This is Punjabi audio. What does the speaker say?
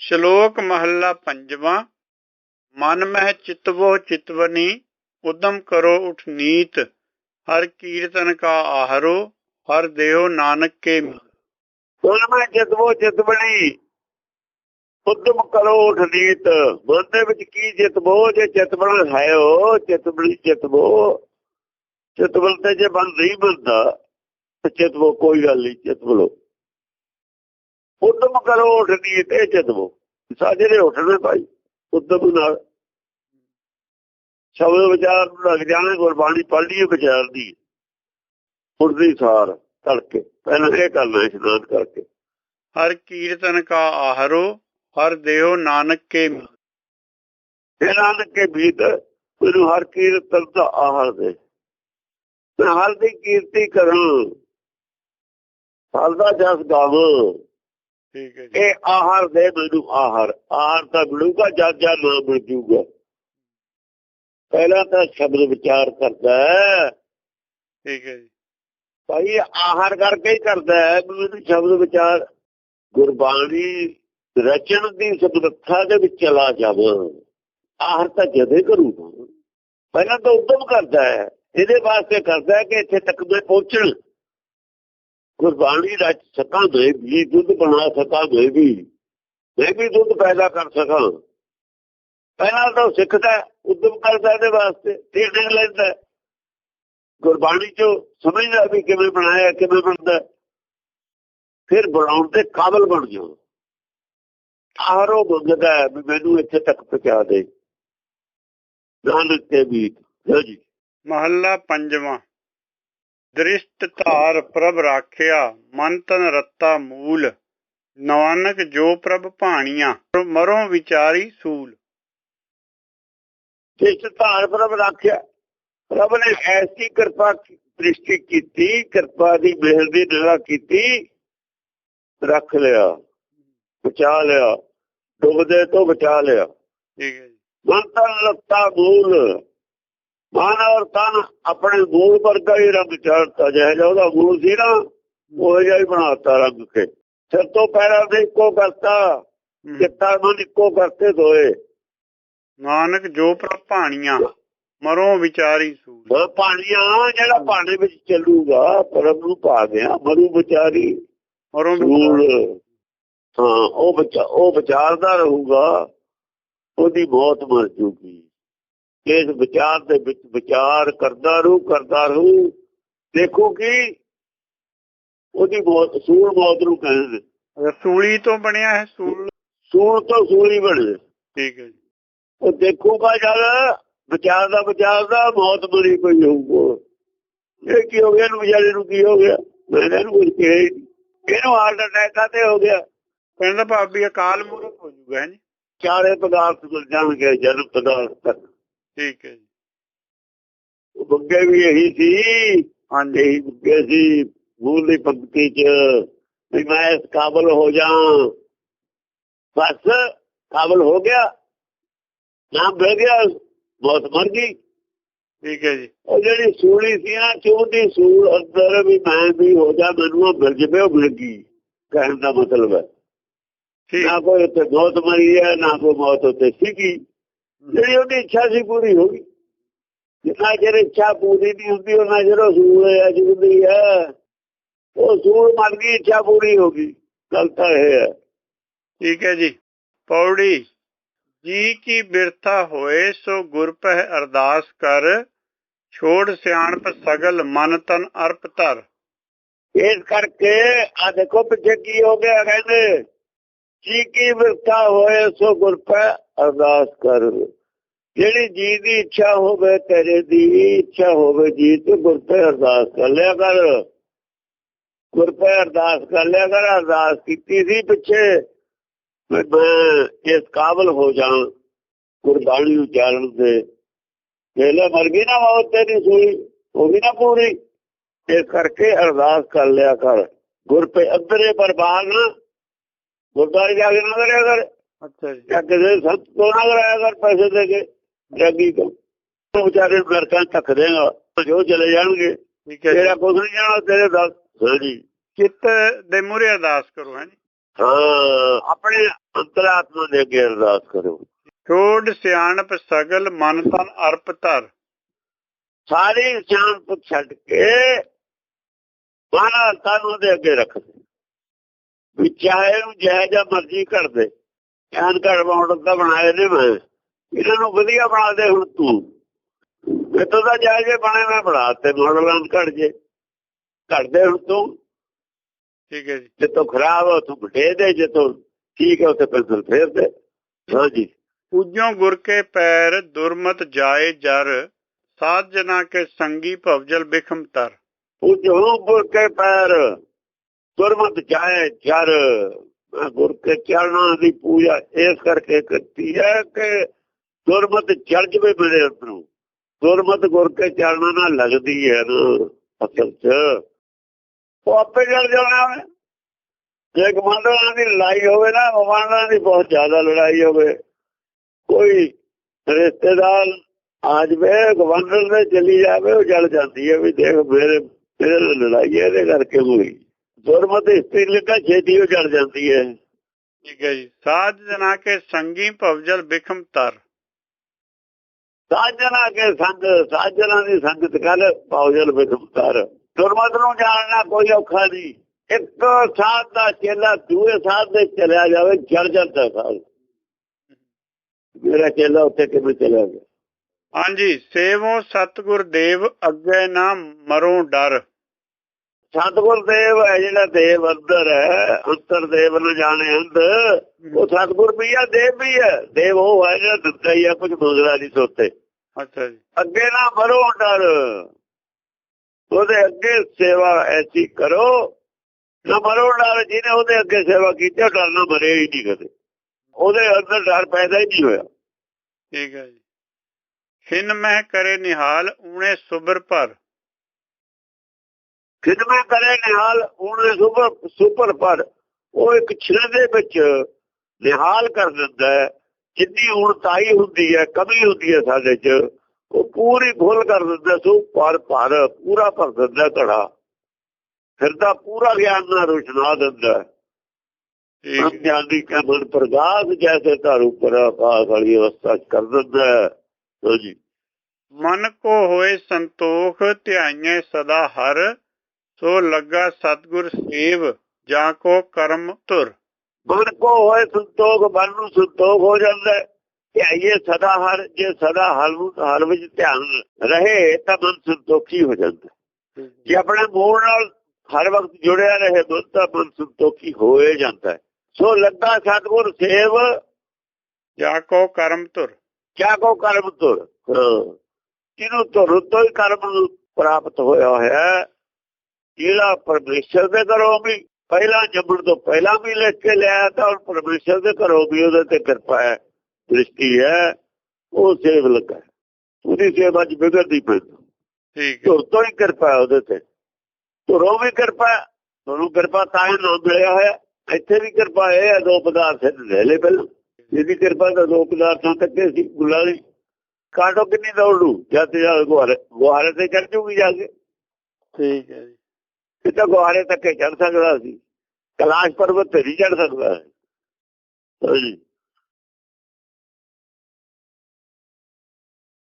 ਸ਼ਲੋਕ ਮਹੱਲਾ ਪੰਜਵਾਂ, ਮਨ ਮਹਿ ਚਿਤਵੋ ਚਿਤਵਨੀ, ਉਦਮ ਕਰੋ ਉਠ ਨੀਤ, ਹਰ ਕੀਰਤਨ ਕਾ ਆਹਰੋ, ਹਰ ਦੇਹੋ ਨਾਨਕ ਕੇ ਮੀਤ। ਹੁਣ ਮੈਂ ਜਿਤਵੋ ਉਦਮ ਕਰੋ ਉਠਨੀਤ ਮਨ ਦੇ ਵਿੱਚ ਕੀ ਜਿਤਵੋ ਜੇ ਜਿਤਵਣ ਹੈ ਉਹ ਜਿਤਵਣੀ ਜਿਤਵੋ ਜਿਤਵਲ ਤੇ ਜੇ ਬੰਦ ਨਹੀਂ ਬੰਦਾ ਤੇ ਜਿਤਵੋ ਕੋਈ ਗੱਲ ਨਹੀਂ ਜਿਤਵਲੋ ਉਦਮ ਕਰੋ ਉਠਨੀਤ ਇਹ ਜਿਤਵੋ ਸਾਡੇ ਦੇ ਉੱਠਣੇ ਭਾਈ ਉਦਮ ਨਾਲ। ਸ਼ਬਦ ਵਿਚਾਰ ਨੂੰ ਲੱਗ ਜਾਣਾ ਗੁਰਬਾਣੀ ਪੜ੍ਹ ਲਈਏ ਵਿਚਾਰ ਦੀ ਉੜਦੀ ਸਾਰ ਤੜਕੇ ਪਹਿਲਾਂ ਇਹ ਕਰਨਾ ਇਸ਼ਨਾਨ ਕਰਕੇ। ਹਰ ਕੀਰਤਨ ਕਾ ਆਹਰੋ ਹਰ ਦੇਹੋ ਨਾਨਕ ਕੇ। ਇਹ ਨਾਨਕ ਕੇ ਬੀਤ ਮੈਨੂੰ ਹਰ ਕੀਰਤਨ ਦਾ ਆਹਾਰ ਦੇ। ਮੈਂ ਹਰ ਦੀ ਕੀਰਤੀ ਕਰਾਂ। ਹਰ ਦਾ ਜਸ ਗਾਵਾਂ। ਠੀਕ ਹੈ ਜੀ। ਇਹ ਆਹਾਰ ਦੇ ਮੈਨੂੰ ਆਹਾਰ। ਆਹਾਰ ਤਾਂ ਮਿਲੂਗਾ ਜਦ ਜਦ ਨਾ ਮਿਲ ਜੂਗਾ। ਪਹਿਲਾਂ ਤਾਂ ਸ਼ਬਦ ਵਿਚਾਰ ਕਰਦਾ ਹੈ। ਠੀਕ ਹੈ ਜੀ। ਭਾਈ ਆਹਾਰ ਕਰਕੇ ਹੀ ਕਰਦਾ ਹੈ ਮੈਨੂੰ ਸ਼ਬਦ ਵਿਚਾਰ ਗੁਰਬਾਣੀ ਰਚਨ ਦੀ ਸਮਰੱਥਾ ਦੇ ਵਿੱਚ ਚਲਾ ਜਾਵਾਂ। ਆਹਾਰ ਤਾਂ ਜਦੇ ਕਰੂਗਾ। ਪਹਿਲਾਂ ਤਾਂ ਉਦਮ ਕਰਦਾ ਹੈ। ਇਹਦੇ ਵਾਸਤੇ ਕਰਦਾ ਹੈ ਕਿ ਇੱਥੇ ਤੱਕ ਮੈਂ ਪਹੁੰਚਣ। ਗੁਰਬਾਣੀ ਰਚ ਸਕਾਂ ਮੈਂ ਵੀ, ਦੁੱਧ ਬਣਾ ਸਕਾਂ ਮੈਂ ਵੀ। ਮੈਂ ਵੀ ਦੁੱਧ ਪੈਦਾ ਕਰ ਸਕਾਂ। ਪਹਿਲਾਂ ਤਾਂ ਸਿੱਖਦਾ, ਉਦਮ ਕਰਦਾ ਇਹਦੇ ਵਾਸਤੇ ਟ੍ਰੇਨਿੰਗ ਲੈਂਦਾ ਗੁਰਬਾਣੀ ਚੋਂ ਸਮਝਦਾ ਵੀ ਕਿਵੇਂ ਬਣਾਇਆ, ਕਿਵੇਂ ਬਣਦਾ। ਫਿਰ ਬਣਾਉਣ ਦੇ ਕਾਬਲ ਬਣ ਜਾਓ। ਆਹਰੋ ਮੰਗਦਾ ਵੀ ਮੈਨੂੰ ਇੱਥੇ ਤੱਕ ਪਹੁੰਚਾ ਦੇ। ਨਾਨਕ ਤੇ ਵੀ ਜੀ। ਮਹੱਲਾ ਪੰਜਵਾਂ। ਦ੍ਰਿਸ਼ਟ ਧਾਰ ਪ੍ਰਭ ਰਾਖਿਆ ਮਨ ਤਨ ਰੱਤਾ ਮੂਲ ਨਾਨਕ ਜੋ ਪ੍ਰਭ ਭਾਣੀਆਂ ਮਰੋ ਵਿਚਾਰੀ ਸੂਲ। ਜਿਸ ਧਾਰ ਪ੍ਰਭ ਰੱਖਿਆ ਰੱਬ ਨੇ ਐਸੀ ਕਿਰਪਾ ਦ੍ਰਿਸ਼ਟੀ ਕੀਤੀ ਕਿਰਪਾ ਦੀ ਮਿਹਰ ਦੀ ਨਿਗਾਹ ਕੀਤੀ ਰੱਖ ਲਿਆ ਬਚਾ ਲਿਆ ਡੁੱਬਦੇ ਤੋਂ ਬਚਾ ਲਿਆ। ਠੀਕ ਹੈ ਜੀ। ਮਨ ਤਨ ਲੱਤਾ ਮੂਲ ਮਨ ਔਰ ਤਨ ਆਪਣੇ ਮੂਲ ਵਰਗਾ ਹੀ ਰੰਗ ਚੜਤਾ ਜਿਹੇ ਜਿਹਾ ਉਹਦਾ ਮੂਲ ਸੀ ਨਾ ਉਹ ਜਿਹਾ ਹੀ ਬਣਾਤਾ ਰੰਗ ਕੇ। ਸਿਰ ਤੋਂ ਪੈਰਾਂ ਦੇ ਇੱਕੋ ਕਰਤਾ। ਚਿੱਤਾ ਮਨ ਇੱਕੋ ਕਰਤੇ ਦੋਏ। ਨਾਨਕ ਜੋ ਪ੍ਰਭ ਭਾਣੀਆਂ ਮਰੋ ਵਿਚਾਰੀ ਸੂਲ ਉਹ ਪਾਣੀਆਂ ਜਿਹੜਾ ਪਾਣੀ ਵਿੱਚ ਚੱਲੂਗਾ ਪਰਮ ਨੂੰ ਪਾ ਗਿਆ ਮਰੂ ਵਿਚਾਰੀ ਮਰੋ ਸੂਲ ਹਾਂ ਉਹ ਬਚਾ ਉਹ ਵਿਚਾਰਦਾ ਰਹੂਗਾ ਉਹਦੀ ਮੌਤ ਮਰ ਜੂਗੀ। ਇਸ ਵਿਚਾਰ ਦੇ ਵਿੱਚ ਵਿਚਾਰ ਕਰਦਾ ਰਹੂ ਕਰਦਾ ਰਹੂ। ਦੇਖੋ ਕਿ ਉਹਦੀ ਮੌਤ ਸੂਲ ਮੌਤ ਨੂੰ ਕਹਿੰਦੇ ਨੇ। ਸੂਲੀ ਤੋਂ ਬਣਿਆ ਹੈ ਸੂਲ? ਸੂਲ ਤੋਂ ਸੂਲੀ ਬਣੇ। ਠੀਕ ਹੈ ਜੀ। ਉਹ ਦੇਖੂਗਾ ਜਦ ਵਿਚਾਰ ਦਾ ਵਿਚਾਰ ਦਾ ਮੌਤ ਮਰੀ ਪਈ ਹੋਊਗਾ। ਇਹ ਕੀ ਹੋ ਗਿਆ? ਇਹਨੂੰ ਵਿਚਾਰੇ ਨੂੰ ਕੀ ਹੋ ਗਿਆ? ਮੈਂ ਇਹਨੂੰ ਕੁਝ ਕਿਹਾ ਇਹਨੂੰ ਹਾਰਟ ਅਟੈਕ ਤੇ ਹੋ ਗਿਆ। ਕਹਿੰਦਾ ਭਾਬੀ ਅਕਾਲ ਮੂਰਤ ਹੋ ਜੂਗਾ ਹੈ ਜੀ। ਚਾਰੇ ਪਦਾਰਥ ਮਿਲ ਜਾਣਗੇ ਜਨਮ ਪਦਾਰਥ ਤੱਕ। ਠੀਕ ਹੈ ਜੀ। ਉਹ ਬੱਗੇ ਵੀ ਇਹੀ ਸੀ ਹਾਂਜੀ। ਇਹੀ ਬੱਗੇ ਸੀ ਮੂਲ ਦੀ ਪੰਕਤੀ ਚ ਵੀ ਮੈਂ ਇਸ ਕਾਬਲ ਹੋ ਜਾ ਬਸ ਕਾਬਲ ਹੋ ਗਿਆ। ਨਾ ਮਿਲ ਗਿਆ ਬਹੁਤ ਮਰ ਗਈ। ਠੀਕ ਹੈ ਜੀ। ਉਹ ਜਿਹੜੀ ਸੂਲੀ ਸੀ ਨਾ ਚੋਦੀ ਸੂਲ ਅੰਦਰ ਵੀ ਮੈਂ ਵੀ ਹੋ ਜਾ ਮੈਨੂੰ ਮਿਲ ਜਵੇ ਉਹ ਮਿਲ ਗਈ। ਕਹਿਣ ਦਾ ਮਤਲਬ ਹੈ। ਨਾ ਕੋਈ ਉੱਥੇ ਮੌਤ ਮਰੀ ਹੈ ਨਾ ਕੋਈ ਮੌਤ ਉੱਥੇ ਸੀਗੀ। ਜਿਹੜੀ ਉਹਦੀ ਇੱਛਾ ਸੀ ਪੂਰੀ ਹੋ ਗਈ। ਜਿੰਨਾ ਚਿਰ ਇੱਛਾ ਪੂਰੀ ਨਹੀਂ ਹੁੰਦੀ ਉਹਨਾਂ ਚਿਰ ਉਹ ਸੂਲ ਹੈ ਜਿੰਦੀ ਹੈ ਉਹ ਸੂਲ ਮਰ ਗਈ ਇੱਛਾ ਪੂਰੀ ਹੋ ਗਈ। ਗੱਲ ਤਾਂ ਇਹ ਹੈ। ਠੀਕ ਹੈ ਜੀ। ਪੌੜੀ ਜੀ ਕੀ ਬਿਰਥਾ ਹੋਏ ਸੋ ਗੁਰ ਪਹਿ ਅਰਦਾਸ ਕਰ। ਛੋੜ ਸਿਆਣਪ ਸਗਲ ਮਨ ਤਨ ਅਰਪ ਧਰ। ਇਸ ਕਰਕੇ ਆ ਦੇਖੋ ਪਿੱਛੇ ਕੀ ਹੋ ਗਿਆ ਕਹਿੰਦੇ ਜੀ ਕੀ ਵਿਰਥਾ ਹੋਏ ਸੋ ਗੁਰ ਪੈ ਅਰਦਾਸ ਕਰ। ਜਿਹੜੀ ਜੀ ਦੀ ਇੱਛਾ ਹੋਵੇ, ਤੇਰੇ ਦੀ ਇੱਛਾ ਹੋਵੇ ਜੀ ਤੇ ਗੁਰ ਪੈ ਅਰਦਾਸ ਕਰ ਲਿਆ ਕਰ। ਗੁਰ ਪੈ ਅਰਦਾਸ ਕਰ ਲਿਆ ਕਰ, ਅਰਦਾਸ ਕੀਤੀ ਸੀ ਪਿੱਛੇ। ਮੈਂ ਇਸ ਕਾਬਲ ਹੋ ਜਾਣ ਗੁਰਬਾਣੀ ਉਚਾਰਨ ਦੇ ਪਹਿਲੇ ਮਰ ਗਈ ਨਾ ਮੌਤ ਤੇਰੀ ਸੂਈ ਹੋ ਗਈ ਨਾ ਪੂਰੀ। ਇਸ ਕਰਕੇ ਅਰਦਾਸ ਕਰ ਲਿਆ ਕਰ। ਗੁਰ ਪੇ ਅੰਦਰੇ ਬਰਬਾਦ ਨਾ। ਗੁਰਦਾਰੇ ਜਾ ਕੇ ਨਾ ਕਰਿਆ ਕਰ। ਅੱਛਾ ਜੀ। ਜਾਂ ਕਿਸੇ ਸੰਤ ਤੋਂ ਨਾ ਕਰਾਇਆ ਕਰ ਪੈਸੇ ਦੇ ਕੇ ਜੱਗੀ ਤੋਂ। ਉਹ ਵਿਚਾਰੇ ਨੂੰ ਨਰਕਾਂ 'ਚ ਧੱਕ ਦੇਗਾ ਜੋ ਚਲੇ ਜਾਣਗੇ। ਠੀਕ ਹੈ ਜੀ। ਤੇਰਾ ਕੁਝ ਨਹੀਂ ਜਾਣਾ ਤੇਰੇ ਦੱਸ ਹਾਂਜੀ ਚਿੱਤ ਦੇ ਮੂਹਰੇ ਅਰਦਾਸ ਕਰੋ ਹੈ ਜੀ। ਹਾਂ। ਆਪਣੇ ਅੰਤਰਾਤਮਾ ਦੇ ਅੱਗੇ ਅਰਦਾਸ ਕਰੋ। ਛੋੜ ਸਿਆਣਪ ਸਗਲ ਮਨ ਤਨ ਅਰਪ ਧਰ। ਸਾਰੀ ਸਿਆਣਪ ਛੱਡ ਕੇ ਮਾਨਾ ਤਨ ਉਹਦੇ ਅੱਗੇ ਰੱਖ ਦੇ। ਵੀ ਚਾਹੇ ਨੂੰ ਮਰਜ਼ੀ ਕਰ ਦੇ। ਗਿਆਨ ਘੜ ਬਾਉਣ ਦਾ ਬਣਾਏ ਨੇ ਮੈਂ। ਇਹਨਾਂ ਨੂੰ ਵਧੀਆ ਬਣਾ ਦੇ ਹੁਣ ਤੂੰ। ਇਤੋਂ ਦਾ ਜਾਇ ਜੇ ਬਣੇ ਮੈਂ ਬਣਾ ਤੇ ਮਾਡਲਾਂ ਘੜ ਜੇ। ਘੜ ਦੇ ਹੁਣ ਤੂੰ। ਠੀਕ ਹੈ ਜੀ। ਜੇ ਤੋ ਖਰਾਬ ਹੋ ਤੂੰ ਬਟੇ ਦੇ ਜੇ ਤੋ ਠੀਕ ਹੈ ਉੱਥੇ ਪੈਨਸਲ ਫੇਰ ਦੇ। ਹਾਂਜੀ ਪੂਜੋ ਗੁਰ ਕੇ ਪੈਰ ਦੁਰਮਤ ਜਾਏ ਜਰ ਸਾਧ ਜਨਾ ਕੇ ਸੰਗੀ ਭਵਜਲ ਬਿਖਮ ਤਰ। ਉਹ ਜੋ ਗੁਰ ਕੇ ਪੈਰ ਚਾਹੇ ਚਰ ਮੈਂ ਗੁਰ ਕੇ ਚਰਨਾਂ ਦੀ ਪੂਜਾ ਇਸ ਕਰਕੇ ਕਰਤੀ ਹੈ ਕਿ ਗੁਰਮਤ ਚੜ ਜਵੇ ਮੇਰੇ ਅੰਦਰੋਂ। ਗੁਰਮਤ ਗੁਰ ਕੇ ਚਰਨਾਂ ਨਾਲ ਲੱਗਦੀ ਹੈ ਨਾ, ਅਸਲ 'ਚ। ਉਹ ਆਪੇ ਜੜ ਜਾਣਾ ਜੇ ਕਮਾਂਡਰਾਂ ਦੀ ਲੜਾਈ ਹੋਵੇ ਨਾ, ਕਮਾਂਡਰਾਂ ਦੀ ਬਹੁਤ ਜ਼ਿਆਦਾ ਲੜਾਈ ਹੋਵੇ, ਕੋਈ ਰਿਸ਼ਤੇਦਾਰ ਆ ਜਵੇ ਗਵਰਨਰ ਦੇ ਚਲੀ ਜਾਵੇ, ਉਹ ਜਲ ਜਾਂਦੀ ਹੈ ਵੀ ਦੇਖ, ਮੇਰੇ ਮੇਰੇ ਲੜਾਈ ਇਹਦੇ ਕਰਕੇ ਹੋਈ। ਗੁਰਮਤ ਇਸਤਰੀ ਲਿਖਾ ਛੇਤੀ ਉਹ ਜਾਂਦੀ ਹੈ। ਠੀਕ ਹੈ ਜੀ। ਸਾਧ ਜਨਾ ਕੇ ਸੰਗੀ ਭਵਜਲ ਬਿਖਮ ਤਰ। ਸਾਜਣਾ ਕੇ ਸੰਗ ਸਾਜਣਾ ਦੀ ਸੰਗਤ ਕਰ ਪਾਉਜਲ ਬਿਖਮਤਾਰ ਗੁਰਮਤ ਨੂੰ ਜਾਣਨਾ ਕੋਈ ਔਖਾ ਨਹੀਂ। ਇੱਕ ਸਾਧ ਦਾ ਚੇਲਾ ਦੂਏ ਸਾਧ ਦੇ ਚਲਿਆ ਜਾਵੇ ਜੜ ਜਾਂਦਾ ਸਾਧ। ਮੇਰਾ ਚੇਲਾ ਉੱਥੇ ਕਿਵੇਂ ਚਲਿਆ ਗਿਆ? ਹਾਂਜੀ। ਸੇਵੋ ਸਤਗੁਰ ਦੇਵ ਅੱਗੇ ਨਾ ਮਰੋ ਡਰ। ਸਤਗੁਰ ਦੇਵ ਹੈ ਜਿਹੜਾ ਦੇਵ ਅੰਦਰ ਹੈ ਅੰਤਰ ਦੇਵ ਨੂੰ ਜਾਣੇ ਅੰਦ ਉਹ ਸਤਗੁਰ ਵੀ ਆ ਦੇਵ ਵੀ ਹੈ। ਦੇਵ ਉਹ ਹੈ ਜਿਹੜਾ ਦਿੱਤਾ ਹੀ ਆ ਕੁਝ ਦੂਸਰਾ ਨਹੀਂ ਸੋਤੇ। ਅੱਛਾ ਜੀ। ਅੱਗੇ ਨਾ ਮਰੋ ਡਰ। ਉਹਦੇ ਅੱਗੇ ਸੇਵਾ ਐਸੀ ਕਰੋ ਨਾ ਮਰੋ ਡਰ ਜਿਹਨੇ ਉਹਦੇ ਅੱਗੇ ਸੇਵਾ ਕੀਤੀ ਉਹ ਡਰ ਨਾ ਮਰੇ ਹੀ ਨਹੀਂ ਕਦੇ। ਉਹਦੇ ਅੰਦਰ ਡਰ ਪੈਦਾ ਹੀ ਨਹੀਂ ਹੋਇਆ। ਠੀਕ ਹੈ ਜੀ। ਖਿਨ ਮਹਿ ਕਰੇ ਨਿਹਾਲ ਊਣੇ ਸੁਬਰ ਪਰ ਖਿਦਮਤ ਕਰੇ ਨਿਹਾਲ ਉਹਨੇ ਸੁਪਰ ਸੁਪਰ ਪਰ ਉਹ ਇੱਕ ਛਿਲੇ ਦੇ ਵਿੱਚ ਨਿਹਾਲ ਕਰ ਦਿੰਦਾ ਹੈ। ਜਿੰਨੀ ਉਣਤਾਈ ਹੁੰਦੀ ਹੈ ਕਮੀ ਹੁੰਦੀ ਹੈ ਸਾਡੇ 'ਚ ਉਹ ਪੂਰੀ ਫੁੱਲ ਕਰ ਦਿੰਦਾ ਸੋ ਪਰ ਪਰ ਪੂਰਾ ਭਰ ਦਿੰਦਾ ਘੜਾ। ਫਿਰਦਾ ਪੂਰਾ ਗਿਆਨ ਨਾਲ ਰੁਸ਼ਨਾ ਦਿੰਦਾ। ਗਿਆਨੀ ਕਾ ਮਨ ਪ੍ਰਗਾਸ ਜੈਸੇ ਧਾਰੂ ਪਰ ਆਕਾਸ਼ ਵਾਲੀ ਅਵਸਥਾ 'ਚ ਕਰ ਦਿੰਦਾ ਹੈ। ਹਾਂਜੀ ਮਨ ਕੋ ਹੋਏ ਸੰਤੋਖ ਧਿਆਈਏ ਸਦਾ ਹਰ ਸੋ ਲੱਗਾ ਸਤਗੁਰ ਸੇਵ ਜਾਂ ਕੋ ਕਰਮ ਧੁਰ। ਮਨ ਕੋ ਹੋਏ ਸੰਤੋਖ ਮਨ ਨੂੰ ਸੰਤੋਖ ਹੋ ਜਾਂਦਾ ਹੈ। ਧਿਆਈਏ ਸਦਾ ਹਰ ਜੇ ਸਦਾ ਹਰ ਵਿੱਚ ਧਿਆਨ ਰਹੇ ਤਾਂ ਮਨ ਸੰਤੋਖੀ ਹੋ ਜਾਂਦਾ। ਜੇ ਆਪਣੇ ਮੂਲ ਨਾਲ ਹਰ ਵਕਤ ਜੁੜਿਆ ਰਹੇ ਮਨ ਤਾਂ ਮਨ ਸੰਤੋਖੀ ਹੋਏ ਜਾਂਦਾ ਹੈ। ਸੋ ਲੱਗਾ ਸਤਗੁਰ ਸੇਵ ਜਾਂ ਕੋ ਕਰਮ ਧੁਰ। ਕਿਆ ਕੋ ਕਰਮ ਤੁਰ ਤੁਰ ਤੋਂ ਹੀ ਕਰਮ ਪ੍ਰਾਪਤ ਹੋਇਆ ਹੋਇਆ ਹੈ। ਜਿਹੜਾ ਪਰਮੇਸ਼ਰ ਦੇ ਘਰੋਂ ਵੀ ਪਹਿਲਾਂ ਜੰਮਣ ਤੋਂ ਪਹਿਲਾਂ ਵੀ ਲਿਖ ਕੇ ਲਿਆ ਤਾਂ ਹੁਣ ਪਰਮੇਸ਼ਰ ਦੇ ਘਰੋਂ ਵੀ ਉਹਦੇ ਤੇ ਕਿਰਪਾ ਹੈ ਦ੍ਰਿਸ਼ਟੀ ਹੈ ਉਹ ਸੇਵ ਲੱਗਾ। ਉਹਦੀ ਸੇਵਾ ਚ ਵਿਗੜਦੀ ਪੈਂਦੀ ਠੀਕ ਹੈ। ਤੋਂ ਹੀ ਕਿਰਪਾ ਉਹਦੇ ਤੇ। ਧੁਰੋਂ ਵੀ ਕਿਰਪਾ ਤੁਹਾਨੂੰ ਕਿਰਪਾ ਤਾਂ ਹੀ ਨਾਮ ਮਿਲਿਆ ਹੋਇਆ। ਇੱਥੇ ਵੀ ਕਿਰਪਾ ਇਹ ਹੈ ਦੋ ਪਦਾਰਥ ਲੈ ਲੈ ਪਹਿਲਾਂ। ਇਹਦੀ ਕਿਰਪਾ ਤਾਂ ਦੋ ਪਦਾਰਥਾਂ ਤੱਕ ਸੀ ਗੁਲਾ ਦੀ ਕਾਟੋ ਕਿੰਨੀ ਦੌੜੂ ਜਦ ਜਦ ਗੁਹਾਰੇ ਗੁਹਾਰੇ ਤੇ ਚੜ ਜੂਗੀ ਜਾ ਕੇ। ਠੀਕ ਹੈ ਜੀ। ਇਹ ਤਾਂ ਗੁਹਾਰੇ ਤੱਕ ਚੜ ਸਕਦਾ ਸੀ ਕਲਾਸ਼ ਪਰਬਤ ਤੇ ਨਹੀਂ ਚੜ ਸਕਦਾ ਹਾਂਜੀ।